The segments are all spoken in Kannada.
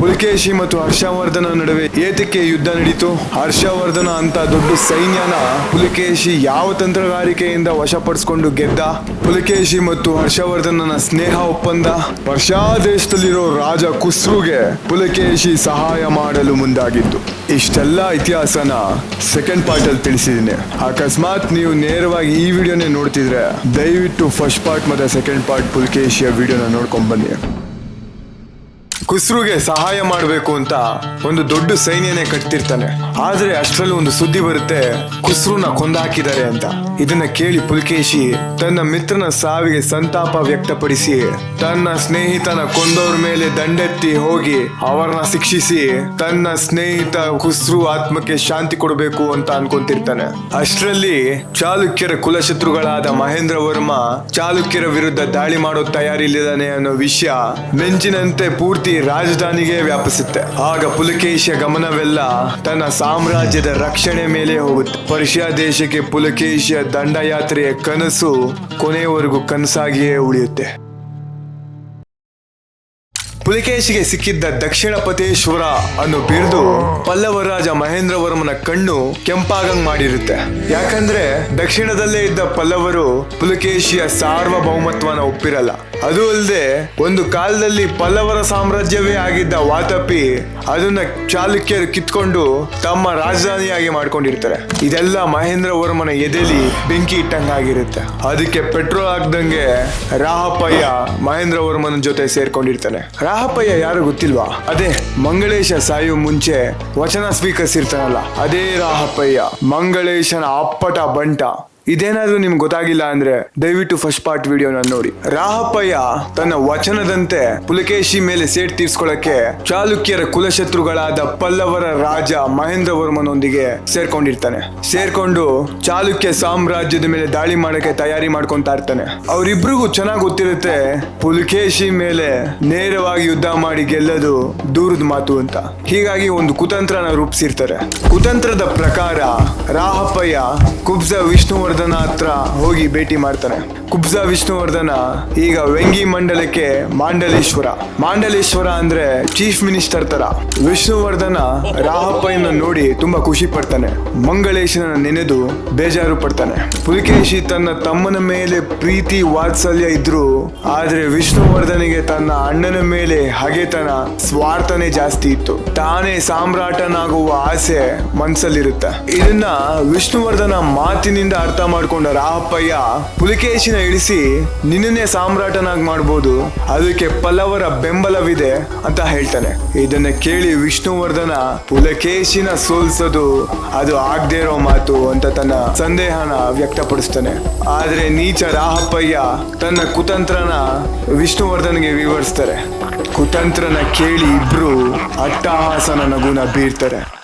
ಪುಲಕೇಶಿ ಮತ್ತು ಹರ್ಷವರ್ಧನ ನಡುವೆ ಏತಕ್ಕೆ ಯುದ್ಧ ನಡೀತು? ಹರ್ಷವರ್ಧನ ಅಂತ ದೊಡ್ಡ ಸೈನ್ಯನ ಪುಲಕೇಶಿ ಯಾವ ತಂತ್ರಗಾರಿಕೆಯಿಂದ ವಶಪಡಿಸಿಕೊಂಡು ಗೆದ್ದ? ಪುಲಕೇಶಿ ಮತ್ತು ಹರ್ಷವರ್ಧನನ ಸ್ನೇಹ ಒಪ್ಪಂದ? ವರ್ಷಾ ದೇಶದಲ್ಲಿರೋ ರಾಜ ಕುಸ್ರುಗೆ ಪುಲಕೇಶಿ ಸಹಾಯ ಮಾಡಲು ಮುಂದಾಗಿದ್ದು. ಇಷ್ಟೆಲ್ಲ ಇತಿಹಾಸನ ಸೆಕೆಂಡ್ ಪಾರ್ಟ್ ಅಲ್ಲಿ ತಿಳಿಸಿದ್ದೀನಿ ಅಕಸ್ಮಾತ್ ನೀವು ನೇರವಾಗಿ ಈ ವಿಡಿಯೋನೇ ನೋಡ್ತಿದ್ರೆ ದಯವಿಟ್ಟು ಫಸ್ಟ್ ಪಾರ್ಟ್ ಮತ್ತೆ ಸೆಕೆಂಡ್ ಪಾರ್ಟ್ ಪುಲ್ಕೇಶಿಯ ವಿಡಿಯೋನ ನೋಡ್ಕೊಂಡ್ ಬನ್ನಿ. ಕುಸ್ರುಗೆ ಸಹಾಯ ಮಾಡಬೇಕು ಅಂತ ಒಂದು ದೊಡ್ಡ ಸೈನ್ಯನೇ ಕಟ್ತಿರ್ತಾನೆ. ಆದ್ರೆ ಅಷ್ಟರಲ್ಲೂ ಒಂದು ಸುದ್ದಿ ಬರುತ್ತೆ, ಕುಸ್ರುನ ಕೊಂದಾಕಿದ್ದಾರೆ ಅಂತ. ಇದನ್ನ ಕೇಳಿ ಪುಲ್ಕೇಶಿ ತನ್ನ ಮಿತ್ರನ ಸಾವಿಗೆ ಸಂತಾಪ ವ್ಯಕ್ತಪಡಿಸಿ, ತನ್ನ ಸ್ನೇಹಿತನ ಕೊಂದವ್ರ ಮೇಲೆ ದಂಡೆತ್ತಿ ಹೋಗಿ ಅವರನ್ನ ಶಿಕ್ಷಿಸಿ, ತನ್ನ ಸ್ನೇಹಿತ ಕುಸ್ರು ಆತ್ಮಕ್ಕೆ ಶಾಂತಿ ಕೊಡಬೇಕು ಅಂತ ಅನ್ಕೊಂತಿರ್ತಾನೆ. ಅಷ್ಟರಲ್ಲಿ ಚಾಲುಕ್ಯರ ಕುಲಶತ್ರುಗಳಾದ ಮಹೇಂದ್ರ ವರ್ಮ ಚಾಲುಕ್ಯರ ವಿರುದ್ಧ ದಾಳಿ ಮಾಡೋ ತಯಾರಿಲ್ಲದಾನೆ ಅನ್ನೋ ವಿಷಯ ಮೆಂಚಿನಂತೆ ಪೂರ್ತಿ ರಾಜಧಾನಿಗೆ ವ್ಯಾಪಿಸುತ್ತೆ. ಆಗ ಪುಲಕೇಶಿಯ ಗಮನವೆಲ್ಲ ತನ್ನ ಸಾಮ್ರಾಜ್ಯದ ರಕ್ಷಣೆ ಮೇಲೆ ಹೋಗುತ್ತೆ. ಪರ್ಷಿಯಾ ದೇಶಕ್ಕೆ ಪುಲಕೇಶಿಯ ದಂಡಯಾತ್ರೆಯ ಕನಸು ಕೊನೆಯವರೆಗೂ ಕನಸಾಗಿಯೇ ಉಳಿಯುತ್ತೆ. ಪುಲಿಕೇಶಿಗೆ ಸಿಕ್ಕಿದ್ದ ದಕ್ಷಿಣ ಪತೇಶ್ವರ ಅನ್ನು ಬಿರುದು ಪಲ್ಲವ ರಾಜ ಮಹೇಂದ್ರವರ್ಮನ ಕಣ್ಣು ಕೆಂಪಾಗಂಗ್ ಮಾಡಿರುತ್ತೆ. ಯಾಕಂದ್ರೆ ದಕ್ಷಿಣದಲ್ಲೇ ಇದ್ದ ಪಲ್ಲವರು ಪುಲಕೇಶಿಯ ಸಾರ್ವಭೌಮತ್ವನ ಒಪ್ಪಿರಲ್ಲ. ಅದು ಅಲ್ಲದೆ ಒಂದು ಕಾಲದಲ್ಲಿ ಪಲ್ಲವರ ಸಾಮ್ರಾಜ್ಯವೇ ಆಗಿದ್ದ ವಾತಪಿ ಅದನ್ನ ಚಾಲುಕ್ಯರು ಕಿತ್ಕೊಂಡು ತಮ್ಮ ರಾಜಧಾನಿಯಾಗಿ ಮಾಡ್ಕೊಂಡಿರ್ತಾರೆ. ಇದೆಲ್ಲ ಮಹೇಂದ್ರ ವರ್ಮನ ಎದೆಲಿ ಬೆಂಕಿ ಇಟ್ಟಂಗಾಗಿರುತ್ತೆ ಅದಕ್ಕೆ ಪೆಟ್ರೋಲ್ ಹಾಕ್ದಂಗೆ ರಾಹಪಯ್ಯ ಮಹೇಂದ್ರ ವರ್ಮನ ಜೊತೆ ಸೇರ್ಕೊಂಡಿರ್ತಾನೆ. ರಾಹಪಯ್ಯ ಯಾರು ಗೊತ್ತಿಲ್ವಾ? ಅದೇ ಮಂಗಳೇಶ ಸಾಯು ಮುಂಚೆ ವಚನ ಸ್ವೀಕರಿಸಿರ್ತಾನಲ್ಲ, ಅದೇ ರಾಹಪಯ್ಯ ಮಂಗಳೇಶನ ಅಪ್ಪಟ ಬಂಟ. ಇದೇನಾದ್ರೂ ನಿಮ್ಗೆ ಗೊತ್ತಾಗಿಲ್ಲ ಅಂದ್ರೆ ದಯವಿಟ್ಟು ಫಸ್ಟ್ ಪಾರ್ಟ್ ವಿಡಿಯೋನ ನೋಡಿ. ರಾಹಪ್ಪಯ್ಯ ತನ್ನ ವಚನದಂತೆ ಪುಲಕೇಶಿ ಮೇಲೆ ಸೇಟ್ ತೀರ್ಸ್ಕೊಳಕ್ಕೆ ಚಾಲುಕ್ಯರ ಕುಲಶತ್ರುಗಳಾದ ಪಲ್ಲವರ ರಾಜ ಮಹೇಂದ್ರ ವರ್ಮನೊಂದಿಗೆ ಸೇರ್ಕೊಂಡಿರ್ತಾನೆ. ಸೇರ್ಕೊಂಡು ಚಾಲುಕ್ಯ ಸಾಮ್ರಾಜ್ಯದ ಮೇಲೆ ದಾಳಿ ಮಾಡಕ್ಕೆ ತಯಾರಿ ಮಾಡ್ಕೊಂತಾ ಇರ್ತಾನೆ. ಅವರಿಬ್ರಿಗೂ ಚೆನ್ನಾಗಿ ಗೊತ್ತಿರುತ್ತೆ ಪುಲಕೇಶಿ ಮೇಲೆ ನೇರವಾಗಿ ಯುದ್ಧ ಮಾಡಿ ಗೆಲ್ಲದು ದೂರದ ಮಾತು ಅಂತ. ಹೀಗಾಗಿ ಒಂದು ಕುತಂತ್ರನ ರೂಪಿಸಿರ್ತಾರೆ. ಕುತಂತ್ರದ ಪ್ರಕಾರ ರಾಹಪ್ಪಯ್ಯ ಕುಬ್ಜ ವಿಷ್ಣುವರ್ಧನ ಹತ್ರ ಹೋಗಿ ಭೇಟಿ ಮಾಡ್ತಾನೆ. ಕುಬ್ಜ ವಿಷ್ಣುವರ್ಧನ, ಈಗ ವೆಂಗಿ ಮಂಡಲಕ್ಕೆ ಮಾಂಡಲೇಶ್ವರ. ಮಾಂಡಲೇಶ್ವರ ಅಂದ್ರೆ ಚೀಫ್ ಮಿನಿಸ್ಟರ್ ತರ. ವಿಷ್ಣುವರ್ಧನ ರಾಹಪ್ಪಯ್ಯನ ನೋಡಿ ತುಂಬಾ ಖುಷಿ ಪಡ್ತಾನೆ. ಮಂಗಳೇಶನ ನೆನೆದು ಬೇಜಾರು ಪಡ್ತಾನೆ. ಪುಲಿಕೇಶಿ ತನ್ನ ತಮ್ಮನ ಮೇಲೆ ಪ್ರೀತಿ ವಾತ್ಸಲ್ಯ ಇದ್ರು, ಆದ್ರೆ ವಿಷ್ಣುವರ್ಧನಿಗೆ ತನ್ನ ಅಣ್ಣನ ಮೇಲೆ ಹಗೆತನ, ಸ್ವಾರ್ಥನೆ ಜಾಸ್ತಿ ಇತ್ತು. ತಾನೇ ಸಾಮ್ರಾಟನಾಗುವ ಆಸೆ ಮನ್ಸಲ್ಲಿರುತ್ತೆ. ಇದನ್ನ ವಿಷ್ಣುವರ್ಧನ ಮಾತಿನಿಂದ ಅರ್ಥ ಮಾಡ್ಕೊಂಡ ರಾಹಪ್ಪಯ್ಯ ಪುಲಿಕೇಶಿನ ಇಳಿಸಿ ನಿನ್ನನ್ನೇ ಸಾಮ್ರಾಟನಾಗಿ ಮಾಡ್ಬೋದು. ಅದಕ್ಕೆ ಪಲ್ಲವರ ಬೆಂಬಲವಿದೆ ಅಂತ ಹೇಳ್ತಾನೆ. ಇದನ್ನ ಕೇಳಿ ವಿಷ್ಣುವರ್ಧನ ಪುಲಕೇಶಿನ ಸೋಲ್ಸೋದು ಅದು ಆಗದೆ ಇರೋ ಮಾತು ಅಂತ ತನ್ನ ಸಂದೇಹನ ವ್ಯಕ್ತಪಡಿಸ್ತಾನೆ. ಆದ್ರೆ ನೀಚ ರಾಹಪ್ಪಯ್ಯ ತನ್ನ ಕುತಂತ್ರನ ವಿಷ್ಣುವರ್ಧನ್ಗೆ ವಿವರಿಸ್ತಾರೆ. ಕುತಂತ್ರನ ಕೇಳಿ ಇಬ್ರು ಅಟ್ಟಹಾಸನ ನಗುನ ಬೀರ್ತಾರೆ.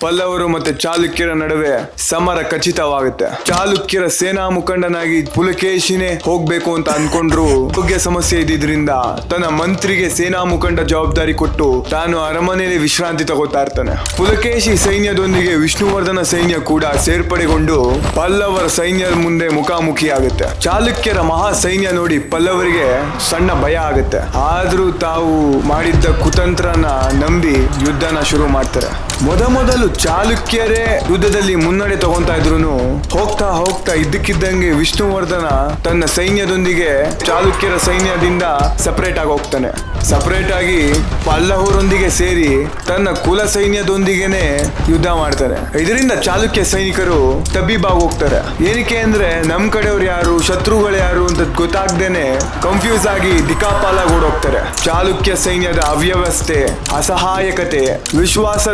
ಪಲ್ಲವರು ಮತ್ತೆ ಚಾಲುಕ್ಯರ ನಡುವೆ ಸಮರ ಖಚಿತವಾಗುತ್ತೆ. ಚಾಲುಕ್ಯರ ಸೇನಾ ಮುಖಂಡನಾಗಿ ಪುಲಕೇಶಿನೇ ಹೋಗ್ಬೇಕು ಅಂತ ಅನ್ಕೊಂಡ್ರು. ಆರೋಗ್ಯ ಸಮಸ್ಯೆ ಇದ್ದಿದ್ರಿಂದ ತನ್ನ ಮಂತ್ರಿಗೆ ಸೇನಾ ಮುಖಂಡ ಜವಾಬ್ದಾರಿ ಕೊಟ್ಟು ತಾನು ಅರಮನೆಯಲ್ಲಿ ವಿಶ್ರಾಂತಿ ತಗೋತಾ ಇರ್ತಾನೆ. ಪುಲಕೇಶಿ ಸೈನ್ಯದೊಂದಿಗೆ ವಿಷ್ಣುವರ್ಧನ ಸೈನ್ಯ ಕೂಡ ಸೇರ್ಪಡೆಗೊಂಡು ಪಲ್ಲವರ ಸೈನ್ಯದ ಮುಂದೆ ಮುಖಾಮುಖಿ ಆಗುತ್ತೆ. ಚಾಲುಕ್ಯರ ಮಹಾ ಸೈನ್ಯ ನೋಡಿ ಪಲ್ಲವರಿಗೆ ಸಣ್ಣ ಭಯ ಆಗುತ್ತೆ. ಆದ್ರೂ ತಾವು ಮಾಡಿದ್ದ ಕುತಂತ್ರನ ನಂಬಿ ಯುದ್ಧನ ಶುರು ಮಾಡ್ತಾರೆ. ಮೊದಮೊದಲು ಚಾಲುಕ್ಯರೇ ಯುದ್ಧದಲ್ಲಿ ಮುನ್ನಡೆ ತಗೊಂತಾ ಇದ್ರು ಹೋಗ್ತಾ ಹೋಗ್ತಾ ಇದ್ದಕ್ಕಿದ್ದಂಗೆ ವಿಷ್ಣುವರ್ಧನ ತನ್ನ ಸೈನ್ಯದೊಂದಿಗೆ ಚಾಲುಕ್ಯರ ಸೈನ್ಯದಿಂದ ಸಪರೇಟ್ ಆಗಿ ಹೋಗ್ತಾನೆ. ಸಪರೇಟ್ ಆಗಿ ಪಲ್ಲವರೊಂದಿಗೆ ಸೇರಿ ತನ್ನ ಕುಲ ಸೈನ್ಯದೊಂದಿಗೆನೆ ಯುದ್ಧ ಮಾಡ್ತಾರೆ. ಇದರಿಂದ ಚಾಲುಕ್ಯ ಸೈನಿಕರು ತಬ್ಬಿಬಾಗ್ ಹೋಗ್ತಾರೆ. ಏನಕ್ಕೆ ಅಂದ್ರೆ ನಮ್ ಕಡೆಯವ್ರು ಯಾರು, ಶತ್ರುಗಳು ಯಾರು ಅಂತ ಗೊತ್ತಾಗ್ದೇನೆ ಕನ್ಫ್ಯೂಸ್ ಆಗಿ ದಿಕ್ಕಾಪಾಲಾಗಿ ಓಡೋಗ್ತಾರೆ. ಚಾಲುಕ್ಯ ಸೈನ್ಯದ ಅವ್ಯವಸ್ಥೆ, ಅಸಹಾಯಕತೆ ವಿಶ್ವಾಸ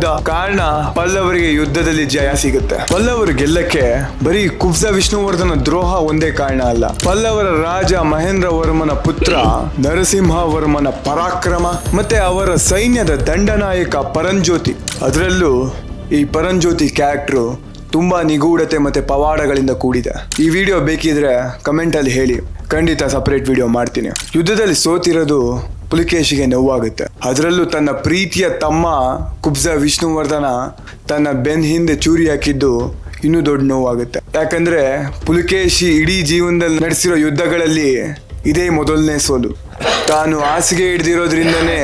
ದ್ರೋಹದ ಕಾರಣ ಪಲ್ಲವರಿಗೆ ಯುದ್ಧದಲ್ಲಿ ಜಯ ಸಿಗುತ್ತೆ. ಪಲ್ಲವರು ಗೆಲ್ಲಕ್ಕೆ ಬರೀ ಕುಬ್ಜ ವಿಷ್ಣುವರ್ಧನ ದ್ರೋಹ ಒಂದೇ ಕಾರಣ ಅಲ್ಲ. ಪಲ್ಲವರ ರಾಜ ಮಹೇಂದ್ರ ವರ್ಮನ ಪುತ್ರ ನರಸಿಂಹ ವರ್ಮನ ಪರಾಕ್ರಮ ಮತ್ತೆ ಅವರ ಸೈನ್ಯದ ದಂಡನಾಯಕ ಪರಂಜ್ಯೋತಿ. ಅದರಲ್ಲೂ ಈ ಪರಂಜ್ಯೋತಿ ಕ್ಯಾರೆಕ್ಟ್ರು ತುಂಬಾ ನಿಗೂಢತೆ ಮತ್ತೆ ಪವಾಡಗಳಿಂದ ಕೂಡಿದೆ. ಈ ವಿಡಿಯೋ ಬೇಕಿದ್ರೆ ಕಮೆಂಟ್ ಅಲ್ಲಿ ಹೇಳಿ. ಖಂಡಿತ ಸಪರೇಟ್ ವಿಡಿಯೋ ಮಾಡ್ತೀನಿ. ಯುದ್ಧದಲ್ಲಿ ಸೋತಿರೋದು ಪುಲಿಕೇಶಿಗೆ ನೋವಾಗುತ್ತೆ. ಅದರಲ್ಲೂ ತನ್ನ ಪ್ರೀತಿಯ ತಮ್ಮ ಕುಬ್ಜ ವಿಷ್ಣುವರ್ಧನ ತನ್ನ ಬೆನ್ ಹಿಂದೆ ಚೂರಿ ಹಾಕಿದ್ದು ಇನ್ನೂ ದೊಡ್ಡ ನೋವಾಗುತ್ತೆ. ಯಾಕಂದ್ರೆ ಪುಲಿಕೇಶಿ ಇಡೀ ಜೀವನದಲ್ಲಿ ನಡೆಸಿರೋ ಯುದ್ಧಗಳಲ್ಲಿ ಇದೇ ಮೊದಲನೇ ಸೋಲು. ತಾನು ಹಾಸಿಗೆ ಹಿಡ್ದಿರೋದ್ರಿಂದನೇ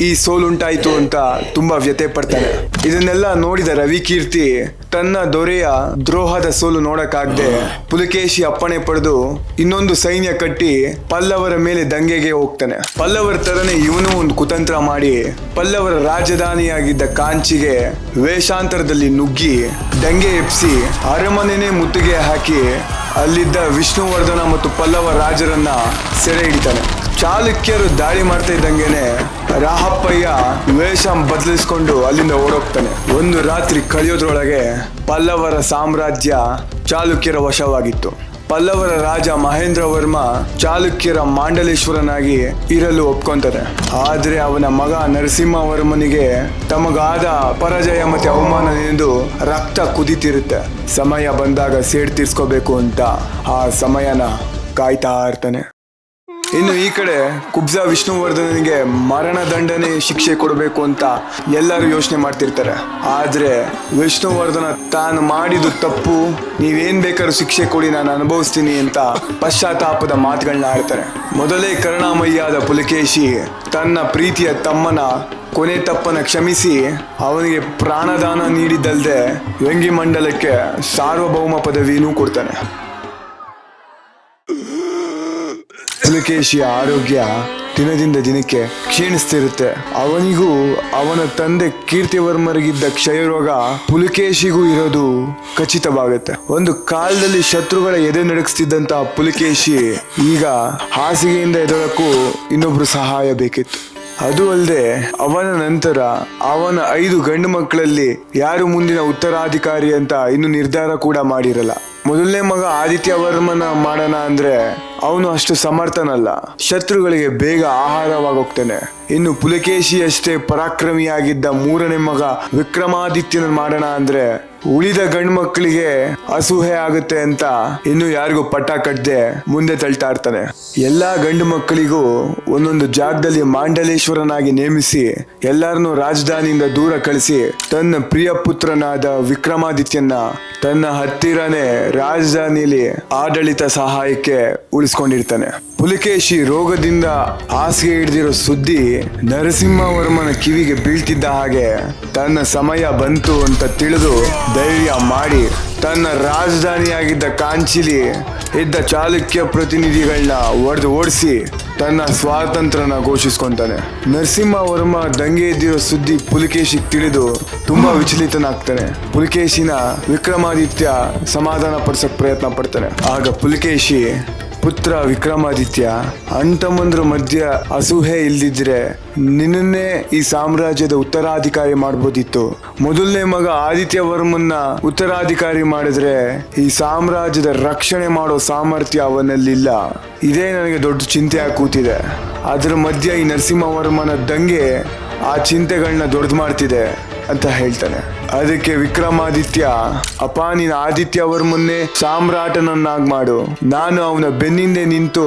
ಈ ಸೋಲುಂಟಾಯ್ತು ಅಂತ ತುಂಬಾ ವ್ಯಥೆ ಪಡ್ತಾನೆ. ಇದನ್ನೆಲ್ಲ ನೋಡಿದ ರವಿಕೀರ್ತಿ ತನ್ನ ದೊರೆಯ ದ್ರೋಹದ ಸೋಲು ನೋಡಕ್ಕಾಗ್ದೆ ಪುಲಕೇಶಿ ಅಪ್ಪಣೆ ಪಡೆದು ಇನ್ನೊಂದು ಸೈನ್ಯ ಕಟ್ಟಿ ಪಲ್ಲವರ ಮೇಲೆ ದಂಗೆಗೆ ಹೋಗ್ತಾನೆ. ಪಲ್ಲವರ ತರನೇ ಇವನು ಒಂದು ಕುತಂತ್ರ ಮಾಡಿ ಪಲ್ಲವರ ರಾಜಧಾನಿಯಾಗಿದ್ದ ಕಾಂಚಿಗೆ ವೇಷಾಂತರದಲ್ಲಿ ನುಗ್ಗಿ ದಂಗೆ ಎಪ್ಸಿ ಅರಮನೆನೇ ಮುತ್ತಿಗೆ ಹಾಕಿ ಅಲ್ಲಿದ್ದ ವಿಷ್ಣುವರ್ಧನ ಮತ್ತು ಪಲ್ಲವ ರಾಜರನ್ನ ಸೆರೆ ಹಿಡಿತಾನೆ. ಚಾಲುಕ್ಯರು ದಾಳಿ ಮಾಡ್ತಾ ಇದ್ದಂಗೆನೆ ರಾಹಪ್ಪಯ್ಯ ವೇಷ ಬದಲಿಸ್ಕೊಂಡು ಅಲ್ಲಿಂದ ಓಡೋಗ್ತಾನೆ. ಒಂದು ರಾತ್ರಿ ಕಳೆಯೋದ್ರೊಳಗೆ ಪಲ್ಲವರ ಸಾಮ್ರಾಜ್ಯ ಚಾಲುಕ್ಯರ ವಶವಾಗಿತ್ತು. ಪಲ್ಲವರ ರಾಜ ಮಹೇಂದ್ರ ವರ್ಮ ಚಾಲುಕ್ಯರ ಮಾಂಡಲೇಶ್ವರನಾಗಿ ಇರಲು ಒಪ್ಕೊಂತಾನೆ. ಆದ್ರೆ ಅವನ ಮಗ ನರಸಿಂಹವರ್ಮನಿಗೆ ತಮಗಾದ ಪರಾಜಯ ಮತ್ತೆ ಅವಮಾನದಿಂದ ರಕ್ತ ಕುದಿತಿರುತ್ತೆ. ಸಮಯ ಬಂದಾಗ ಸೇಡ್ ತೀರ್ಸ್ಕೋಬೇಕು ಅಂತ ಆ ಸಮಯನ ಕಾಯ್ತಾ ಇರ್ತಾನೆ. ಇನ್ನು ಈ ಕಡೆ ಕುಬ್ಜಾ ವಿಷ್ಣುವರ್ಧನನಿಗೆ ಮರಣ ದಂಡನೆ ಶಿಕ್ಷೆ ಕೊಡಬೇಕು ಅಂತ ಎಲ್ಲರೂ ಯೋಚನೆ ಮಾಡ್ತಿರ್ತಾರೆ. ಆದ್ರೆ ವಿಷ್ಣುವರ್ಧನ ತಾನು ಮಾಡಿದ ತಪ್ಪು, ನೀವೇನ್ ಬೇಕಾದ್ರೂ ಶಿಕ್ಷೆ ಕೊಡಿ, ನಾನು ಅನುಭವಿಸ್ತೀನಿ ಅಂತ ಪಶ್ಚಾತ್ತಾಪದ ಮಾತುಗಳನ್ನ ಆಡ್ತಾರೆ. ಮೊದಲೇ ಕರುಣಾಮಯ್ಯಾದ ಪುಲಕೇಶಿ ತನ್ನ ಪ್ರೀತಿಯ ತಮ್ಮನ, ಕೊನೆ ತಪ್ಪನ ಕ್ಷಮಿಸಿ ಅವನಿಗೆ ಪ್ರಾಣದಾನ ನೀಡಿದ್ದಲ್ಲದೆ ವ್ಯಂಗಿ ಮಂಡಲಕ್ಕೆ ಸಾರ್ವಭೌಮ ಪದವಿನೂ ಕೊಡ್ತಾನೆ. ಪುಲಕೇಶಿಯ ಆರೋಗ್ಯ ದಿನದಿಂದ ದಿನಕ್ಕೆ ಕ್ಷೀಣಿಸ್ತಿರುತ್ತೆ. ಅವನಿಗೂ ಅವನ ತಂದೆ ಕೀರ್ತಿವರ್ಮರಿಗಿದ್ದ ಕ್ಷಯರೋಗ ಪುಲಕೇಶಿಗೂ ಇರೋದು ಖಚಿತವಾಗುತ್ತೆ. ಒಂದು ಕಾಲದಲ್ಲಿ ಶತ್ರುಗಳ ಎದೆ ನಡಗಿಸ್ತಿದ್ದಂತಹ ಪುಲಕೇಶಿ ಈಗ ಹಾಸಿಗೆಯಿಂದ ಎದೊಳಕ್ಕೂ ಇನ್ನೊಬ್ರು ಸಹಾಯ ಬೇಕಿತ್ತು. ಅದು ಅಲ್ಲದೆ ಅವನ ನಂತರ ಅವನ ಐದು ಗಂಡು ಮಕ್ಕಳಲ್ಲಿ ಯಾರು ಮುಂದಿನ ಉತ್ತರಾಧಿಕಾರಿ ಅಂತ ಇನ್ನು ನಿರ್ಧಾರ ಕೂಡ ಮಾಡಿರಲ್ಲ. ಮೊದಲನೇ ಮಗ ಆದಿತ್ಯ ವರ್ಮನ ಮಾಡೋಣ ಅಂದ್ರೆ ಅವನು ಅಷ್ಟು ಸಮರ್ಥನಲ್ಲ. ಶತ್ರುಗಳಿಗೆ ಬೇಗ ಆಹಾರವಾಗೋಗ್ತಾನೆ. ಇನ್ನು ಪುಲಕೇಶಿ ಅಷ್ಟೇ ಪರಾಕ್ರಮಿಯಾಗಿದ್ದ ಮೂರನೇ ಮಗ ವಿಕ್ರಮಾದಿತ್ಯನ ಮಾಡೋಣ ಅಂದ್ರೆ ಉಳಿದ ಗಂಡು ಮಕ್ಕಳಿಗೆ ಅಸೂಹೆ ಆಗುತ್ತೆ ಅಂತ ಇನ್ನು ಯಾರಿಗೂ ಪಟ್ಟ ಕಟ್ಟದೆ ಮುಂದೆ ತಳ್ತಾ ಇರ್ತಾನೆ. ಎಲ್ಲಾ ಗಂಡು ಮಕ್ಕಳಿಗೂ ಒಂದೊಂದು ಜಾಗದಲ್ಲಿ ಮಾಂಡಲೇಶ್ವರನಾಗಿ ನೇಮಿಸಿ ಎಲ್ಲರನ್ನೂ ರಾಜಧಾನಿಯಿಂದ ದೂರ ಕಳಿಸಿ ತನ್ನ ಪ್ರಿಯ ಪುತ್ರನಾದ ವಿಕ್ರಮಾದಿತ್ಯನ ತನ್ನ ಹತ್ತಿರನೇ ರಾಜಧಾನಿಯಲ್ಲಿ ಆಡಳಿತ ಸಹಾಯಕ್ಕೆ ಉಳಿಸ್ಕೊಂಡಿರ್ತಾನೆ. ಪುಲಕೇಶಿ ರೋಗದಿಂದ ಹಾಸಿಗೆ ಹಿಡಿದಿರೋ ಸುದ್ದಿ ನರಸಿಂಹವರ್ಮನ ಕಿವಿಗೆ ಬೀಳ್ತಿದ್ದ ಹಾಗೆ ತನ್ನ ಸಮಯ ಬಂತು ಅಂತ ತಿಳಿದು ಧೈರ್ಯ ಮಾಡಿ ತನ್ನ ರಾಜಧಾನಿಯಾಗಿದ್ದ ಕಾಂಚಿಲಿ ಇದ್ದ ಚಾಲುಕ್ಯ ಪ್ರತಿನಿಧಿಗಳನ್ನ ಒಡೆದು ಓಡಿಸಿ ತನ್ನ ಸ್ವಾತಂತ್ರ್ಯನ ಘೋಷಿಸ್ಕೊಂತಾನೆ. ನರಸಿಂಹವರ್ಮ ದಂಗೆ ಎದ್ದಿರೋ ಸುದ್ದಿ ಪುಲಕೇಶಿಗೆ ತಿಳಿದು ತುಂಬಾ ವಿಚಲಿತನಾಗ್ತಾನೆ. ಪುಲಿಕೇಶಿನ ವಿಕ್ರಮಾದಿತ್ಯ ಸಮಾಧಾನ ಪಡಿಸಕ್ ಪ್ರಯತ್ನ ಪಡ್ತಾನೆ. ಆಗ ಪುಲಕೇಶಿ ಪುತ್ರ ವಿಕ್ರಮಾದಿತ್ಯ ಅಣ್ತಮ್ಮಂದ್ರ ಮಧ್ಯ ಅಸೂಹೆ ಇಲ್ದಿದ್ರೆ ನಿನ್ನನ್ನೇ ಈ ಸಾಮ್ರಾಜ್ಯದ ಉತ್ತರಾಧಿಕಾರಿ ಮಾಡ್ಬೋದಿತ್ತು. ಮೊದಲನೇ ಮಗ ಆದಿತ್ಯ ವರ್ಮನ್ನ ಉತ್ತರಾಧಿಕಾರಿ ಮಾಡಿದ್ರೆ ಈ ಸಾಮ್ರಾಜ್ಯದ ರಕ್ಷಣೆ ಮಾಡೋ ಸಾಮರ್ಥ್ಯ ಅವನಲ್ಲಿಲ್ಲ. ಇದೇ ನನಗೆ ದೊಡ್ಡ ಚಿಂತೆ ಕೂತಿದೆ. ಅದ್ರ ಮಧ್ಯ ಈ ನರಸಿಂಹವರ್ಮನ ದಂಗೆ ಆ ಚಿಂತೆಗಳನ್ನ ದೊಡ್ಡದು ಮಾಡ್ತಿದೆ ಅಂತ ಹೇಳ್ತಾನೆ. ಅದಕ್ಕೆ ವಿಕ್ರಮಾದಿತ್ಯ ಅಪ್ಪ ನೀನು ಆದಿತ್ಯ ಮುನ್ನೆ ಸಾಮ್ರಾಟನನ್ನಾಗಿ ಮಾಡು. ನಾನು ಅವನ ಬೆನ್ನಿಂದೆ ನಿಂತು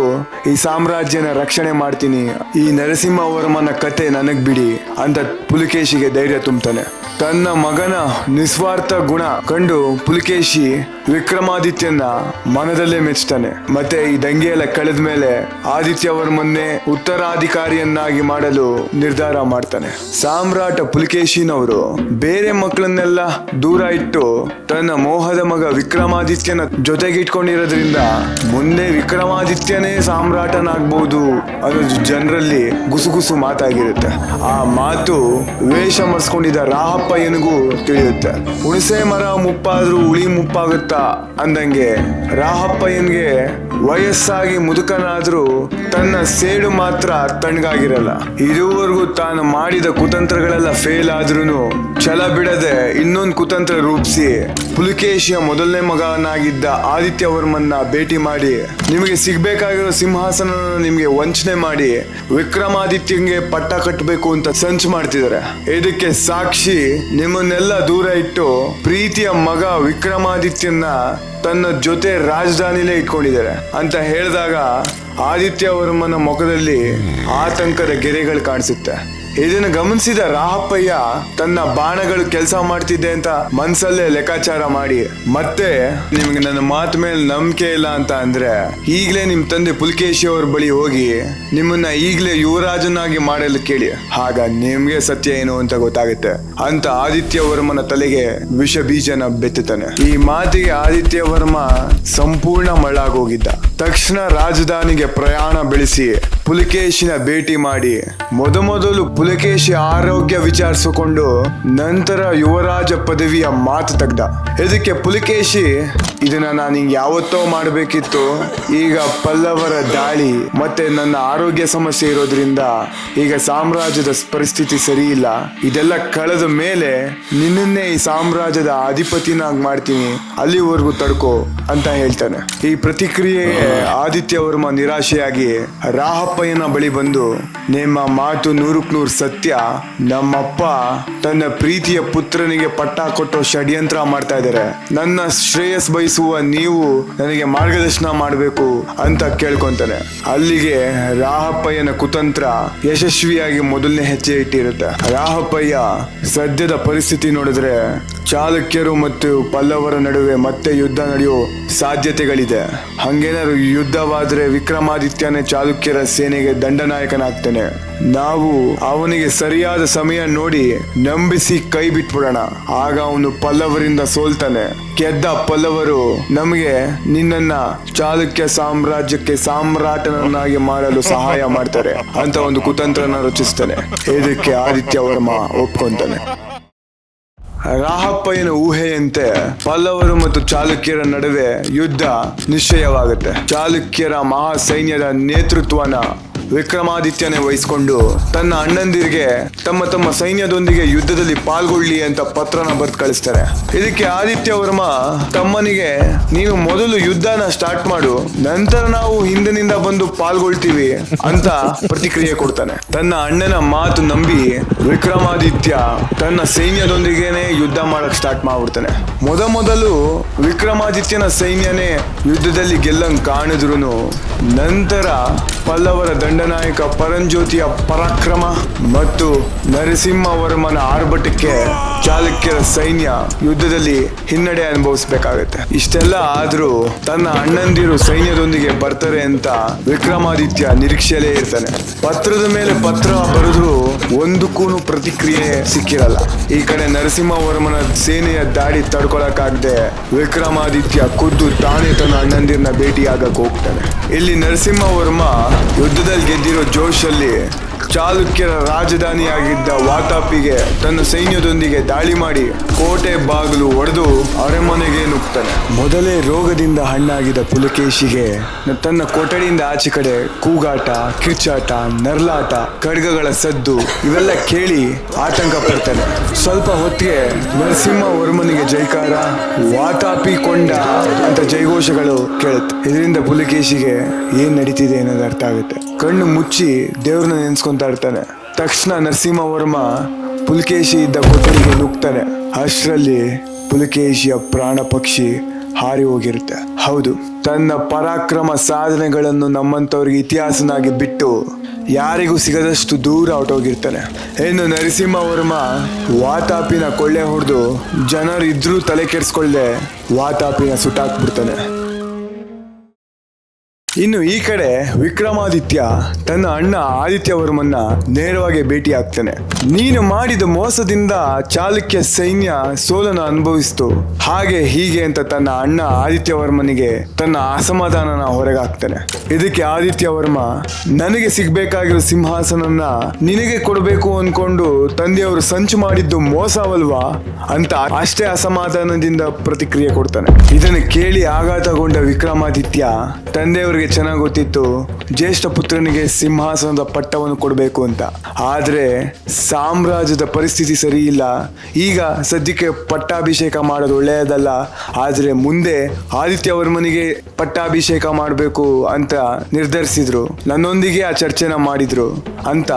ಈ ಸಾಮ್ರಾಜ್ಯನ ರಕ್ಷಣೆ ಮಾಡ್ತೀನಿ. ಈ ನರಸಿಂಹವರ್ಮನ ಕತೆ ನನಗ್ ಬಿಡಿ ಅಂತ ಪುಲಕೇಶಿಗೆ ಧೈರ್ಯ ತುಂಬ್ತಾನೆ. ತನ್ನ ಮಗನ ನಿಸ್ವಾರ್ಥ ಗುಣ ಕಂಡು ಪುಲಕೇಶಿ ವಿಕ್ರಮಾದಿತ್ಯನ ಮನದಲ್ಲೇ ಮೆಚ್ತಾನೆ. ಮತ್ತೆ ಈ ದಂಗೆ ಎಲ್ಲ ಕಳೆದ ಮೇಲೆ ಆದಿತ್ಯವರ್ಮನ್ನೇ ಉತ್ತರಾಧಿಕಾರಿಯನ್ನಾಗಿ ಮಾಡಲು ನಿರ್ಧಾರ ಮಾಡ್ತಾನೆ. ಸಾಮ್ರಾಟ ಪುಲಕೇಶಿನವರು ಬೇರೆ ಮಕ್ಕಳನ್ನೆಲ್ಲ ದೂರ ಇಟ್ಟು ತನ್ನ ಮೋಹದ ಮಗ ವಿಕ್ರಮಾದಿತ್ಯನ ಜೊತೆಗಿಟ್ಕೊಂಡಿರೋದ್ರಿಂದ ಮುಂದೆ ವಿಕ್ರಮಾದಿತ್ಯನೇ ಸಾಮ್ರಾಟನಾಗ್ಬಹುದು ಅನ್ನೋದು ಜನರಲ್ಲಿ ಗುಸುಗುಸು ಮಾತಾಗಿರುತ್ತೆ. ಆ ಮಾತು ವೇಷ ಮರ್ಸ್ಕೊಂಡಿದ್ದ ರಾಹಪ್ಪಯ್ಯನಿಗೂ ತಿಳಿಯುತ್ತೆ. ಹುಣಸೆ ಮರ ಮುಪ್ಪಾದ್ರೂ ಉಳಿ ಮುಪ್ಪಾಗುತ್ತಾ ಅಂದಂಗೆ ರಾಹಪ್ಪಯ್ಯನ್ಗೆ ವಯಸ್ಸಾಗಿ ಮುದುಕನಾದ್ರೂ ತನ್ನ ಸೇಡು ಮಾತ್ರ ತಣ್ಣಗಾಗಿರಲ್ಲ. ಇದುವರೆಗೂ ತಾನು ಮಾಡಿದ ಕುತಂತ್ರಗಳೆಲ್ಲ ಫೇಲ್ ಆದ್ರೂ ಛಲ ಬಿಡದೆ ಇನ್ನೊಂದು ಕುತಂತ್ರ ರೂಪಿಸಿ ಪುಲಿಕೇಶಿಯ ಮೊದಲನೇ ಮಗನಾಗಿದ್ದ ಆದಿತ್ಯವರ್ಮನ್ನ ಭೇಟಿ ಮಾಡಿ ನಿಮಗೆ ಸಿಗ್ಬೇಕಾಗಿರೋ ಸಿಂಹಾಸನ ನಿಮ್ಗೆ ವಂಚನೆ ಮಾಡಿ ವಿಕ್ರಮಾದಿತ್ಯಂಗೆ ಪಟ್ಟ ಕಟ್ಟಬೇಕು ಅಂತ ಸಂಚು ಮಾಡ್ತಿದ್ದಾರೆ. ಇದಕ್ಕೆ ಸಾಕ್ಷಿ ನಿಮ್ಮನ್ನೆಲ್ಲ ದೂರ ಇಟ್ಟು ಪ್ರೀತಿಯ ಮಗ ವಿಕ್ರಮಾದಿತ್ಯನ ತನ್ನ ಜೊತೆ ರಾಜಧಾನಿಲೇ ಇಟ್ಕೊಂಡಿದ್ದಾರೆ ಅಂತ ಹೇಳಿದಾಗ ಆದಿತ್ಯ ವರ್ಮನ ಮುಖದಲ್ಲಿ ಆತಂಕದ ಗೆರೆಗಳು ಕಾಣಿಸುತ್ತೆ. ಇದನ್ನು ಗಮನಿಸಿದ ರಾಹಪ್ಪಯ್ಯ ತನ್ನ ಬಾಣಗಳು ಕೆಲಸ ಮಾಡ್ತಿದ್ದೆ ಅಂತ ಮನ್ಸಲ್ಲೇ ಲೆಕ್ಕಾಚಾರ ಮಾಡಿ, ಮತ್ತೆ ನಿಮ್ಗೆ ನನ್ನ ಮಾತು ಮೇಲೆ ನಂಬಿಕೆ ಇಲ್ಲ ಅಂತ ಅಂದ್ರೆ ಈಗಲೇ ನಿಮ್ ತಂದೆ ಪುಲ್ಕೇಶಿ ಅವ್ರ ಬಳಿ ಹೋಗಿ ನಿಮ್ಮನ್ನ ಈಗಲೇ ಯುವರಾಜನಾಗಿ ಮಾಡಲು ಕೇಳಿ. ಆಗ ನಿಮ್ಗೆ ಸತ್ಯ ಏನು ಅಂತ ಗೊತ್ತಾಗುತ್ತೆ. ಅಂತ ಆದಿತ್ಯ ವರ್ಮನ ತಲೆಗೆ ವಿಷ ಬೀಜನ ಬೆತ್ತುತ್ತಾನೆ. ಈ ಮಾತಿಗೆ ಆದಿತ್ಯ ವರ್ಮ ಸಂಪೂರ್ಣ ಮಳ್ಳಾಗೋಗಿದ್ದ. ತಕ್ಷಣ ರಾಜಧಾನಿಗೆ ಪ್ರಯಾಣ ಬೆಳೆಸಿ ಪುಲಕೇಶಿನ ಭೇಟಿ ಮಾಡಿ ಮೊದಮೊದಲು ಪುಲಕೇಶಿ ಆರೋಗ್ಯ ವಿಚಾರಿಸಿಕೊಂಡು ನಂತರ ಯುವರಾಜ ಪದವಿಯ ಮಾತು ತೆಗ್ದ. ಇದಕ್ಕೆ ಪುಲಕೇಶಿ, ಇದನ್ನ ನಾನು ಯಾವತ್ತೋ ಮಾಡಬೇಕಿತ್ತು. ಈಗ ಪಲ್ಲವರ ದಾಳಿ ಮತ್ತೆ ನನ್ನ ಆರೋಗ್ಯ ಸಮಸ್ಯೆ ಇರೋದ್ರಿಂದ ಈಗ ಸಾಮ್ರಾಜ್ಯದ ಪರಿಸ್ಥಿತಿ ಸರಿ ಇಲ್ಲ. ಇದೆಲ್ಲ ಕಳೆದ ಮೇಲೆ ನಿನ್ನನ್ನೇ ಈ ಸಾಮ್ರಾಜ್ಯದ ಅಧಿಪತಿನಾಗಿ ಮಾಡ್ತೀನಿ. ಅಲ್ಲಿವರೆಗೂ ತಡ್ಕೊ ಅಂತ ಹೇಳ್ತಾನೆ. ಈ ಪ್ರತಿಕ್ರಿಯೆ ಆದಿತ್ಯ ವರ್ಮ ನಿರಾಶೆಯಾಗಿ ರಾಹಪ್ಪಯ್ಯನ ಬಳಿ ಬಂದು, ನಿಮ್ಮ ಮಾತು ನೂರಕ್ ನೂರು ಸತ್ಯ. ನಮ್ಮಪ್ಪ ತನ್ನ ಪ್ರೀತಿಯ ಪುತ್ರನಿಗೆ ಪಟ್ಟ ಕೊಟ್ಟು ಷಡ್ಯಂತ್ರ ಮಾಡ್ತಾ ಇದ್ದಾರೆ. ನನ್ನ ಶ್ರೇಯಸ್ ಬಯಸುವ ನೀವು ನನಗೆ ಮಾರ್ಗದರ್ಶನ ಮಾಡಬೇಕು ಅಂತ ಕೇಳ್ಕೊಂತಾನೆ. ಅಲ್ಲಿಗೆ ರಾಹಪ್ಪಯ್ಯನ ಕುತಂತ್ರ ಯಶಸ್ವಿಯಾಗಿ ಮೊದಲನೇ ಹೆಜ್ಜೆ ಇಟ್ಟಿರುತ್ತೆ. ರಾಹಪ್ಪಯ್ಯ ಸದ್ಯದ ಪರಿಸ್ಥಿತಿ ನೋಡಿದ್ರೆ ಚಾಲುಕ್ಯರು ಮತ್ತು ಪಲ್ಲವರ ನಡುವೆ ಮತ್ತೆ ಯುದ್ಧ ನಡೆಯೋ ಸಾಧ್ಯತೆಗಳಿದೆ. ಹಂಗೇನಾದ್ರು ಯುದ್ಧವಾದ್ರೆ ವಿಕ್ರಮಾದಿತ್ಯನೇ ಚಾಲುಕ್ಯರ ಸೇನೆಗೆ ದಂಡನಾಯಕನಾಗ್ತಾನೆ. ನಾವು ಅವನಿಗೆ ಸರಿಯಾದ ಸಮಯ ನೋಡಿ ನಂಬಿಸಿ ಕೈ ಬಿಟ್ಬಿಡೋಣ. ಆಗ ಅವನು ಪಲ್ಲವರಿಂದ ಸೋಲ್ತಾನೆ. ಕೆದ್ದ ಪಲ್ಲವರು ನಮಗೆ ನಿನ್ನನ್ನ ಚಾಲುಕ್ಯ ಸಾಮ್ರಾಜ್ಯಕ್ಕೆ ಸಾಮ್ರಾಟನನ್ನಾಗಿ ಮಾಡಲು ಸಹಾಯ ಮಾಡ್ತಾರೆ ಅಂತ ಒಂದು ಕುತಂತ್ರನ ರಚಿಸ್ತಾನೆ. ಇದಕ್ಕೆ ಆದಿತ್ಯ ವರ್ಮ ಒಪ್ಕೊಂತಾನೆ. ರಾಹಪ್ಪಯ್ಯನ ಊಹೆಯಂತೆ ಪಲ್ಲವರು ಮತ್ತು ಚಾಲುಕ್ಯರ ನಡುವೆ ಯುದ್ಧ ನಿಶ್ಚಯವಾಗುತ್ತೆ. ಚಾಲುಕ್ಯರ ಮಹಾ ಸೈನ್ಯದ ನೇತೃತ್ವನ ವಿಕ್ರಮಾದಿತ್ಯನೇ ವಹಿಸಿಕೊಂಡು ತನ್ನ ಅಣ್ಣಂದಿರಿಗೆ ತಮ್ಮ ತಮ್ಮ ಸೈನ್ಯದೊಂದಿಗೆ ಯುದ್ಧದಲ್ಲಿ ಪಾಲ್ಗೊಳ್ಳಿ ಅಂತ ಪತ್ರನ ಬರೆದು ಕಳಿಸ್ತಾರೆ. ಇದಕ್ಕೆ ಆದಿತ್ಯ ವರ್ಮ ತಮ್ಮನಿಗೆ, ನೀನು ಮೊದಲು ಯುದ್ಧನ ಸ್ಟಾರ್ಟ್ ಮಾಡು, ನಂತರ ನಾವು ಹಿಂದಿನಿಂದ ಬಂದು ಪಾಲ್ಗೊಳ್ತೀವಿ ಅಂತ ಪ್ರತಿಕ್ರಿಯೆ ಕೊಡ್ತಾನೆ. ತನ್ನ ಅಣ್ಣನ ಮಾತು ನಂಬಿ ವಿಕ್ರಮಾದಿತ್ಯ ತನ್ನ ಸೈನ್ಯದೊಂದಿಗೇನೆ ಯುದ್ಧ ಮಾಡಕ್ ಸ್ಟಾರ್ಟ್ ಮಾಡ್ಬಿಡ್ತಾನೆ. ಮೊದಮೊದಲು ವಿಕ್ರಮಾದಿತ್ಯನ ಸೈನ್ಯನೇ ಯುದ್ಧದಲ್ಲಿ ಗೆಲ್ಲಂಗ್ ಕಾಣಿದ್ರು ನಂತರ ಪಲ್ಲವರ ದಂಡನಾಯಕ ಪರಂಜ್ಯೋತಿಯ ಪರಾಕ್ರಮ ಮತ್ತು ನರಸಿಂಹವರ್ಮನ ಆರ್ಭಟಕ್ಕೆ ಚಾಲುಕ್ಯರ ಸೈನ್ಯ ಯುದ್ಧದಲ್ಲಿ ಹಿನ್ನಡೆ ಅನುಭವಿಸಬೇಕಾಗತ್ತೆ. ಇಷ್ಟೆಲ್ಲ ಆದ್ರೂ ತನ್ನ ಅಣ್ಣಂದಿರು ಸೈನ್ಯದೊಂದಿಗೆ ಬರ್ತಾರೆ ಅಂತ ವಿಕ್ರಮಾದಿತ್ಯ ನಿರೀಕ್ಷೆಯಲ್ಲೇ ಇರ್ತಾನೆ. ಪತ್ರದ ಮೇಲೆ ಪತ್ರ ಬರೆದ್ರು ಒಂದಕ್ಕೂ ಪ್ರತಿಕ್ರಿಯೆ ಸಿಕ್ಕಿರಲ್ಲ. ಈ ಕಡೆ ನರಸಿಂಹವರ್ಮನ ಸೇನೆಯ ದಾಳಿ ತಡ್ಕೊಳಕಾಗದೆ ವಿಕ್ರಮಾದಿತ್ಯ ಖುದ್ದು ತಾನೇ ತನ್ನ ಅಣ್ಣಂದಿರನ್ನ ಭೇಟಿಯಾಗಕ್ಕೆ ಹೋಗ್ತಾನೆ. ಇಲ್ಲಿ ನರಸಿಂಹವರ್ಮ ಯುದ್ಧದಲ್ಲಿ ಗೆದ್ದಿರೋ ಜೋಶಲ್ಲಿ ಚಾಲುಕ್ಯರ ರಾಜಧಾನಿಯಾಗಿದ್ದ ವಾತಾಪಿಗೆ ತನ್ನ ಸೈನ್ಯದೊಂದಿಗೆ ದಾಳಿ ಮಾಡಿ ಕೋಟೆ ಬಾಗಿಲು ಒಡೆದು ಅರಮನೆಗೆ ನುಗ್ತಾನೆ. ಮೊದಲೇ ರೋಗದಿಂದ ಹಣ್ಣಾಗಿದ್ದ ಪುಲಕೇಶಿಗೆ ತನ್ನ ಕೊಠಡಿಯಿಂದ ಆಚೆ ಕಡೆ ಕೂಗಾಟ, ಕಿರ್ಚಾಟ, ನರ್ಲಾಟ, ಖಡ್ಗಗಳ ಸದ್ದು ಇವೆಲ್ಲ ಕೇಳಿ ಆತಂಕ ಪಡ್ತಾನೆ. ಸ್ವಲ್ಪ ಹೊತ್ತಿಗೆ ನರಸಿಂಹ ವರ್ಮನಿಗೆ ಜೈಕಾರ, ವಾತಾಪಿ ಕೊಂಡ ಅಂತ ಜೈಘೋಷಗಳು ಕೇಳುತ್ತೆ. ಇದರಿಂದ ಪುಲಕೇಶಿಗೆ ಏನ್ ನಡೀತಿದೆ ಅನ್ನೋದು ಅರ್ಥ ಆಗುತ್ತೆ. ಕಣ್ಣು ಮುಚ್ಚಿ ದೇವ್ರನ್ನ ನೆನ್ಸ್ಕೊಂತಾ ಇರ್ತಾನೆ. ತಕ್ಷಣ ನರಸಿಂಹವರ್ಮ ಪುಲಕೇಶಿ ಇದ್ದ ಕೊಠಡಿಗೆ ನುಗ್ತಾನೆ. ಅಷ್ಟರಲ್ಲಿ ಪುಲಕೇಶಿಯ ಪ್ರಾಣ ಪಕ್ಷಿ ಹಾರಿ ಹೋಗಿರುತ್ತೆ. ಹೌದು, ತನ್ನ ಪರಾಕ್ರಮ ಸಾಧನೆಗಳನ್ನು ನಮ್ಮಂಥವ್ರಿಗೆ ಇತಿಹಾಸನಾಗಿ ಬಿಟ್ಟು ಯಾರಿಗೂ ಸಿಗದಷ್ಟು ದೂರ ಹೊರಟೋಗಿರ್ತಾನೆ. ಇನ್ನು ನರಸಿಂಹವರ್ಮ ವಾತಾಪಿನ ಕೊಳ್ಳೆ ಹೊಡೆದು ಜನರಿದ್ರೂ ತಲೆ ಕೆಡಿಸ್ಕೊಳ್ಳದೆ ವಾತಾಪಿನ ಸುಟ್ಟಾಕ್ಬಿಡ್ತಾನೆ. ಇನ್ನು ಈ ಕಡೆ ವಿಕ್ರಮಾದಿತ್ಯ ತನ್ನ ಅಣ್ಣ ಆದಿತ್ಯವರ್ಮನ್ನ ನೇರವಾಗಿ ಭೇಟಿ ಆಗ್ತಾನೆ ನೀನು ಮಾಡಿದ ಮೋಸದಿಂದ ಚಾಲುಕ್ಯ ಸೈನ್ಯ ಸೋಲನ ಅನುಭವಿಸ್ತು. ಹಾಗೆ ಹೀಗೆ ಅಂತ ತನ್ನ ಅಣ್ಣ ಆದಿತ್ಯವರ್ಮನಿಗೆ ತನ್ನ ಅಸಮಾಧಾನನ ಹೊರಗಾಕ್ತಾನೆ. ಇದಕ್ಕೆ ಆದಿತ್ಯವರ್ಮ, ನನಗೆ ಸಿಗ್ಬೇಕಾಗಿರೋ ಸಿಂಹಾಸನನ್ನ ನಿನಗೆ ಕೊಡಬೇಕು ಅನ್ಕೊಂಡು ತಂದೆಯವರು ಸಂಚು ಮಾಡಿದ್ದು ಮೋಸವಲ್ವಾ? ಅಂತ ಅಷ್ಟೇ ಅಸಮಾಧಾನದಿಂದ ಪ್ರತಿಕ್ರಿಯೆ ಕೊಡ್ತಾನೆ. ಇದನ್ನು ಕೇಳಿ ಆಘಾತಗೊಂಡ ವಿಕ್ರಮಾದಿತ್ಯ ತಂದೆಯವರಿಗೆ ಚೆನ್ನಾಗಿ ಗೊತ್ತಿತ್ತು, ಜ್ಯೇಷ್ಠ ಪುತ್ರನಿಗೆ ಸಿಂಹಾಸನದ ಪಟ್ಟವನ್ನು ಕೊಡಬೇಕು ಅಂತ. ಆದರೆ ಸಾಮ್ರಾಜ್ಯದ ಪರಿಸ್ಥಿತಿ ಸರಿ ಈಗ ಸದ್ಯಕ್ಕೆ ಪಟ್ಟಾಭಿಷೇಕ ಮಾಡೋದು ಒಳ್ಳೆಯದಲ್ಲ. ಆದರೆ ಮುಂದೆ ಆದಿತ್ಯವರ್ಮನಿಗೆ ಪಟ್ಟಾಭಿಷೇಕ ಮಾಡಬೇಕು ಅಂತ ನಿರ್ಧರಿಸಿದ್ರು. ನನ್ನೊಂದಿಗೆ ಆ ಚರ್ಚೆನ ಮಾಡಿದ್ರು ಅಂತ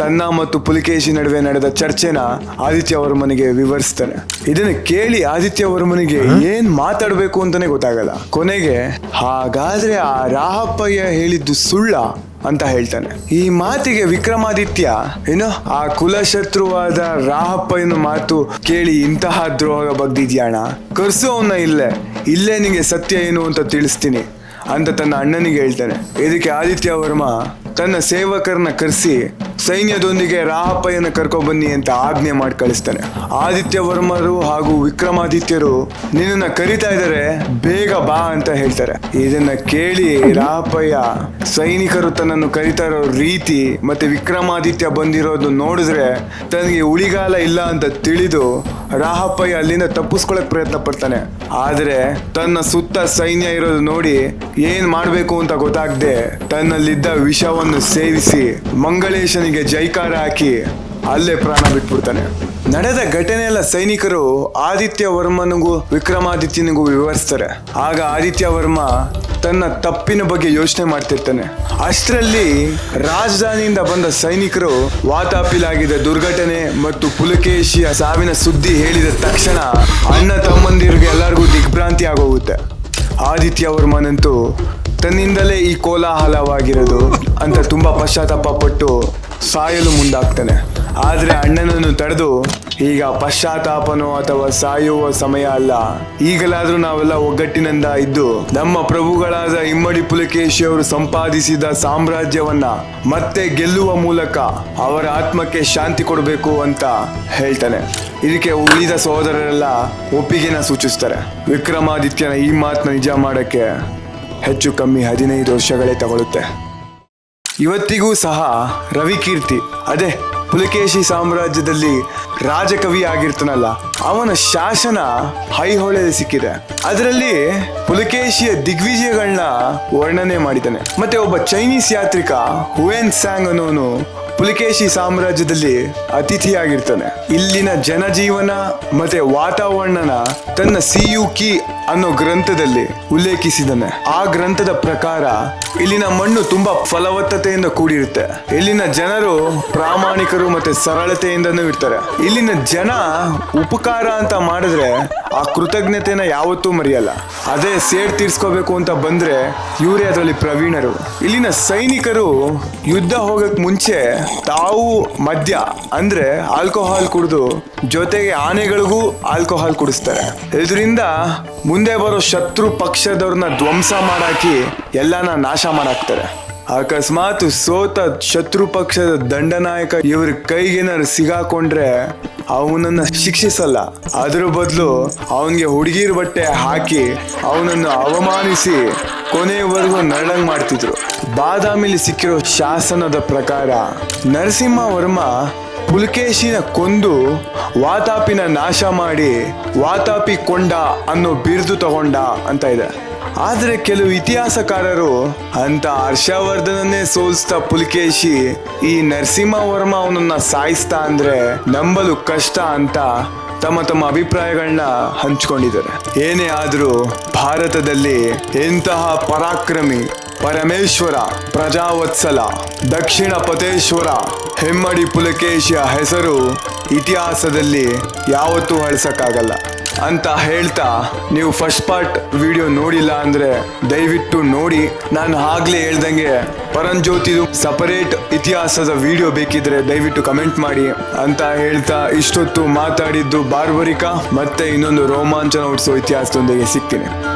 ತನ್ನ ಮತ್ತು ಪುಲಿಕೇಶಿ ನಡುವೆ ನಡೆದ ಚರ್ಚೆನ ಆದಿತ್ಯ ವರ್ಮನಿಗೆ ವಿವರಿಸ್ತಾರೆ ಇದನ್ನ ಕೇಳಿ ಆದಿತ್ಯ ವರ್ಮನಿಗೆ ಏನ್ ಮಾತಾಡಬೇಕು ಅಂತಾನೆ ಗೊತ್ತಾಗಲ್ಲ. ಕೊನೆಗೆ ಹಾಗಾದ್ರೆ ಆ ರಾಹಪ್ಪಯ್ಯ ಹೇಳಿದ್ದು ಸುಳ್ಳ? ಅಂತ ಹೇಳ್ತಾನೆ. ಈ ಮಾತಿಗೆ ವಿಕ್ರಮಾದಿತ್ಯ ಏನು ಆ ಕುಲಶತ್ರುವಾದ ರಾಹಪ್ಪಯ್ಯನ ಮಾತು ಕೇಳಿ ಇಂತಹ ದ್ರೋಹ ಬಗ್ದಿದ್ಯಾಣ? ಕರ್ಸು ಅವನ್ನ ಇಲ್ಲೇ. ಇಲ್ಲೇ ನಿಂಗೆ ಸತ್ಯ ಏನು ಅಂತ ತಿಳಿಸ್ತೀನಿ. ಅಂತ ತನ್ನ ಅಣ್ಣನಿಗೆ ಹೇಳ್ತಾನೆ. ಇದಕ್ಕೆ ಆದಿತ್ಯ ವರ್ಮ ತನ್ನ ಸೇವಕರನ್ನ ಕರೆಸಿ ಸೈನ್ಯದೊಂದಿಗೆ ರಾಹಪ್ಪಯ್ಯನ ಕರ್ಕೊಬನ್ನಿ ಅಂತ ಆಜ್ಞೆ ಮಾಡಿ ಕಳಿಸ್ತಾನೆ. ಆದಿತ್ಯವರ್ಮರು ಹಾಗೂ ವಿಕ್ರಮಾದಿತ್ಯರು ನಿನ್ನನ್ನ ಕರಿತಾ ಇದ್ದಾರೆ, ಬೇಗ ಬಾ ಅಂತ ಹೇಳ್ತಾರೆ. ಇದನ್ನ ಕೇಳಿ ರಾಹಪ್ಪಯ್ಯ ಸೈನಿಕರು ತನ್ನನ್ನು ಕರಿತಾ ಇರೋ ರೀತಿ ಮತ್ತೆ ವಿಕ್ರಮಾದಿತ್ಯ ಬಂದಿರೋದು ನೋಡಿದ್ರೆ ತನಗೆ ಉಳಿಗಾಲ ಇಲ್ಲ ಅಂತ ತಿಳಿದು ರಾಹಪ್ಪಯ್ಯ ಅಲ್ಲಿಂದ ತಪ್ಪಿಸ್ಕೊಳಕ್ ಪ್ರಯತ್ನ ಪಡ್ತಾನೆ. ಆದ್ರೆ ತನ್ನ ಸುತ್ತ ಸೈನ್ಯ ಇರೋದು ನೋಡಿ ಏನ್ ಮಾಡ್ಬೇಕು ಅಂತ ಗೊತ್ತಾಗದೆ ತನ್ನಲ್ಲಿದ್ದ ವಿಷವನ್ನು ಸೇವಿಸಿ ಮಂಗಳೇಶನಿಗೆ ಜೈಕಾರ ಹಾಕಿ ಅಲ್ಲೇ ಪ್ರಾಣ ಬಿಟ್ಬಿಡ್ತಾನೆ. ನಡೆದ ಘಟನೆ ಎಲ್ಲ ಸೈನಿಕರು ಆದಿತ್ಯ ವರ್ಮನಿಗೂ ವಿಕ್ರಮಾದಿತ್ಯನಿಗೂ ವಿವರಿಸ್ತಾರೆ. ಆಗ ಆದಿತ್ಯ ವರ್ಮ ತನ್ನ ತಪ್ಪಿನ ಬಗ್ಗೆ ಯೋಚನೆ ಮಾಡ್ತಿರ್ತಾನೆ. ಅಷ್ಟರಲ್ಲಿ ರಾಜಧಾನಿಯಿಂದ ಬಂದ ಸೈನಿಕರು ವಾತಾಪಿಲಾಗಿದ್ದ ದುರ್ಘಟನೆ ಮತ್ತು ಪುಲಕೇಶಿಯ ಸಾವಿನ ಸುದ್ದಿ ಹೇಳಿದ ತಕ್ಷಣ ಅಣ್ಣ ತಮ್ಮಂದಿರಿಗೆ ಎಲ್ಲರಿಗೂ ದಿಗ್ಭ್ರಾಂತಿ ಆಗೋಗುತ್ತೆ. ಆದಿತ್ಯ ವರ್ಮನಂತೂ ತನ್ನಿಂದಲೇ ಈ ಕೋಲಾಹಲವಾಗಿರೋದು ಅಂತ ತುಂಬಾ ಪಶ್ಚಾತ್ತಾಪ ಪಟ್ಟು ಸಾಯಲು ಮುಂದಾಗ್ತಾನೆ. ಆದ್ರೆ ಅಣ್ಣನನ್ನು ತಡೆದು ಈಗ ಪಶ್ಚಾತ್ತಾಪನೋ ಅಥವಾ ಸಾಯುವ ಸಮಯ ಅಲ್ಲ. ಈಗಲಾದ್ರೂ ನಾವೆಲ್ಲ ಒಗ್ಗಟ್ಟಿನಿಂದ ಇದ್ದು ನಮ್ಮ ಪ್ರಭುಗಳಾದ ಇಮ್ಮಡಿ ಪುಲಕೇಶಿ ಅವರು ಸಂಪಾದಿಸಿದ ಸಾಮ್ರಾಜ್ಯವನ್ನ ಮತ್ತೆ ಗೆಲ್ಲುವ ಮೂಲಕ ಅವರ ಆತ್ಮಕ್ಕೆ ಶಾಂತಿ ಕೊಡಬೇಕು ಅಂತ ಹೇಳ್ತಾನೆ. ಇದಕ್ಕೆ ಉಳಿದ ಸಹೋದರರೆಲ್ಲ ಒಪ್ಪಿಗೆನ ಸೂಚಿಸ್ತಾರೆ. ವಿಕ್ರಮಾದಿತ್ಯನ ಈ ಮಾತನ್ನ ನಿಜ ಮಾಡಕ್ಕೆ ಹೆಚ್ಚು ಕಮ್ಮಿ ಹದಿನೈದು ವರ್ಷಗಳೇ ತಗೊಳುತ್ತೆ ಇವತ್ತಿಗೂ ಸಹ ರವಿಕೀರ್ತಿ ಅದೇ ಪುಲಕೇಶಿ ಸಾಮ್ರಾಜ್ಯದಲ್ಲಿ ರಾಜಕವಿ ಆಗಿರ್ತಾನಲ್ಲ, ಅವನ ಶಾಸನ ಹೈಹೊಳೆ ಸಿಕ್ಕಿದೆ. ಅದರಲ್ಲಿ ಪುಲಕೇಶಿಯ ದಿಗ್ವಿಜಯಗಳನ್ನ ವರ್ಣನೆ ಮಾಡಿದ್ದಾನೆ. ಮತ್ತೆ ಒಬ್ಬ ಚೈನೀಸ್ ಯಾತ್ರಿಕ ಹುವೆನ್ ಸ್ಯಾಂಗ್ ಅನ್ನೋನು ಪುಲಿಕೇಶಿ ಸಾಮ್ರಾಜ್ಯದಲ್ಲಿ ಅತಿಥಿಯಾಗಿರ್ತಾನೆ. ಇಲ್ಲಿನ ಜನಜೀವನ ಮತ್ತೆ ವಾತಾವರಣನ ತನ್ನ ಸಿಯು ಕಿ ಅನ್ನೋ ಗ್ರಂಥದಲ್ಲಿ ಉಲ್ಲೇಖಿಸಿದನೆ ಆ ಗ್ರಂಥದ ಪ್ರಕಾರ ಇಲ್ಲಿನ ಮಣ್ಣು ತುಂಬಾ ಫಲವತ್ತತೆಯಿಂದ ಕೂಡಿರುತ್ತೆ. ಇಲ್ಲಿನ ಜನರು ಪ್ರಾಮಾಣಿಕರು ಮತ್ತೆ ಸರಳತೆಯಿಂದನೂ ಇರ್ತಾರೆ. ಇಲ್ಲಿನ ಜನ ಉಪಕಾರ ಅಂತ ಮಾಡಿದ್ರೆ ಆ ಕೃತಜ್ಞತೆನ ಯಾವತ್ತೂ ಮರೆಯಲ್ಲ. ಅದೇ ಸೇಡ್ ತೀರ್ಸ್ಕೋಬೇಕು ಅಂತ ಬಂದ್ರೆ ಇವರೇ ಅದರಲ್ಲಿ ಪ್ರವೀಣರು. ಇಲ್ಲಿನ ಸೈನಿಕರು ಯುದ್ಧ ಹೋಗಕ್ ಮುಂಚೆ ತಾವು ಮದ್ಯ, ಅಂದ್ರೆ ಆಲ್ಕೋಹಾಲ್ ಕುಡಿದು ಜೊತೆಗೆ ಆನೆಗಳಿಗೂ ಆಲ್ಕೋಹಾಲ್ ಕುಡಿಸ್ತಾರೆ. ಇದರಿಂದ ಮುಂದೆ ಬರೋ ಶತ್ರು ಪಕ್ಷದವ್ರನ್ನ ಧ್ವಂಸ ಮಾಡಾಕಿ ಎಲ್ಲಾನ ನಾಶ ಮಾಡಾಕ್ತಾರೆ. ಅಕಸ್ಮಾತ್ ಸೋತ ಶತ್ರು ಪಕ್ಷದ ದಂಡನಾಯಕ ಇವ್ರ ಕೈಗೇನಾರು ಸಿಗಾಕೊಂಡ್ರೆ ಅವನನ್ನ ಶಿಕ್ಷಿಸಲ್ಲ. ಅದ್ರ ಬದಲು ಅವನಿಗೆ ಹುಡುಗಿರ್ ಬಟ್ಟೆ ಹಾಕಿ ಅವನನ್ನು ಅವಮಾನಿಸಿ ಕೊನೆಯವರೆಗೂ ನರಳಂಗ್ ಮಾಡ್ತಿದ್ರು. ಬಾದಾಮಿಲಿ ಸಿಕ್ಕಿರೋ ಶಾಸನದ ಪ್ರಕಾರ ನರಸಿಂಹ ವರ್ಮ ಪುಲಕೇಶಿನ ಕೊಂದು ವಾತಾಪಿನ ನಾಶ ಮಾಡಿ ವಾತಾಪಿ ಕೊಂಡ ಅನ್ನೋ ಬಿರುದು ತಗೊಂಡ ಅಂತ ಇದೆ. ಆದ್ರೆ ಕೆಲವು ಇತಿಹಾಸಕಾರರು ಅಂತ ಹರ್ಷವರ್ಧನನ್ನೇ ಸೋಲಿಸ್ತಾ ಪುಲಕೇಶಿ ಈ ನರಸಿಂಹ ವರ್ಮ ಅವನನ್ನ ಸಾಯಿಸ್ತಾ ಅಂದ್ರೆ ನಂಬಲು ಕಷ್ಟ ಅಂತ ತಮ್ಮ ತಮ್ಮ ಅಭಿಪ್ರಾಯಗಳನ್ನ ಹಂಚಿಕೊಂಡಿದ್ದಾರೆ. ಏನೇ ಆದ್ರೂ ಭಾರತದಲ್ಲಿ ಎಂತಹ ಪರಾಕ್ರಮಿ, ಪರಮೇಶ್ವರ, ಪ್ರಜಾವತ್ಸಲ, ದಕ್ಷಿಣ ಪತೇಶ್ವರ ಹೆಮ್ಮಡಿ ಪುಲಕೇಶಿಯ ಹೆಸರು ಇತಿಹಾಸದಲ್ಲಿ ಯಾವತ್ತೂ ಅಳಿಸಕ್ಕಾಗಲ್ಲ ಅಂತ ಹೇಳ್ತಾ ನೀವು ಫಸ್ಟ್ ಪಾರ್ಟ್ ವಿಡಿಯೋ ನೋಡಿಲ್ಲ ಅಂದ್ರೆ ದಯವಿಟ್ಟು ನೋಡಿ. ನಾನು ಆಗ್ಲೇ ಹೇಳ್ದಂಗೆ ಪರಂಜ್ಯೋತಿದು ಸಪರೇಟ್ ಇತಿಹಾಸದ ವಿಡಿಯೋ ಬೇಕಿದ್ರೆ ದಯವಿಟ್ಟು ಕಮೆಂಟ್ ಮಾಡಿ ಅಂತ ಹೇಳ್ತಾ ಇಷ್ಟೊತ್ತು ಮಾತಾಡಿದ್ದು ಬಾರ್ಬರಿಕ ಮತ್ತೆ ಇನ್ನೊಂದು ರೋಮಾಂಚನ ಹುಟ್ಟಿಸೋ ಇತಿಹಾಸದೊಂದಿಗೆ ಸಿಗ್ತೀನಿ.